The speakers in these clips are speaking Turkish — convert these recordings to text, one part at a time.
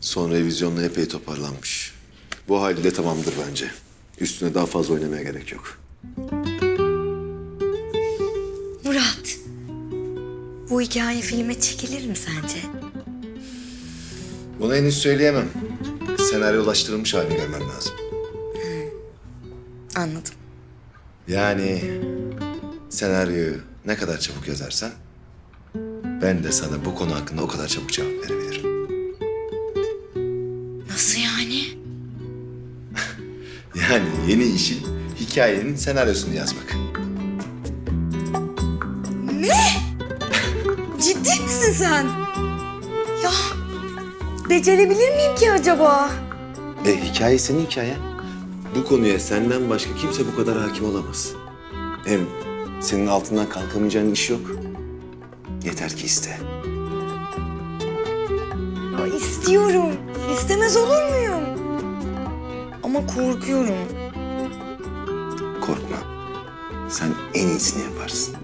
Son revizyonla epey toparlanmış. Bu haliyle tamamdır bence. Üstüne daha fazla oynamaya gerek yok. Murat, bu hikaye filme çekilir mi sence? Bunu henüz söyleyemem. Senaryolaştırılmış halini görmem lazım. Anladım. Yani senaryoyu ne kadar çabuk yazarsan ben de sana bu konu hakkında o kadar çabuk cevap verebilirim. Nasıl yani? Yani yeni işin hikayenin senaryosunu yazmak. Ciddi misin sen? Ya becerebilir miyim ki acaba? E hikaye senin hikayen. Bu konuya senden başka kimse bu kadar hakim olamaz. Hem senin altından kalkamayacağın iş yok. Yeter ki iste. İstiyorum. İstemez olur muyum? Ama korkuyorum. Korkma. Sen en iyisini yaparsın.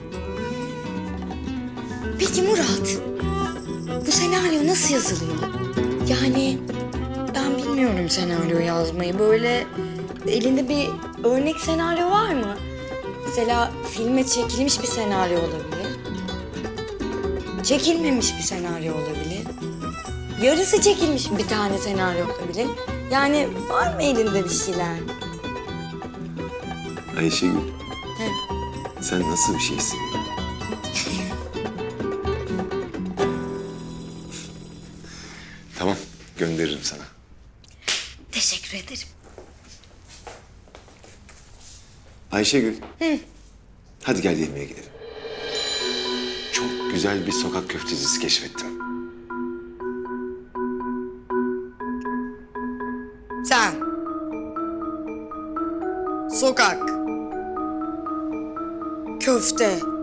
Peki Murat, bu senaryo nasıl yazılıyor? Yani ben bilmiyorum senaryo yazmayı. Böyle elinde bir örnek senaryo var mı? Mesela filme çekilmiş bir senaryo olabilir. Çekilmemiş bir senaryo olabilir. Yarısı çekilmiş bir tane senaryo olabilir. Yani var mı elinde bir şeyler? Ayşegül. Sen nasıl bir şeysin? tamam, gönderirim sana. Teşekkür ederim. Ayşegül. Hadi gel yemeğe gidelim. Çok güzel bir sokak köftecisi keşfettim. Sokak. Köfte.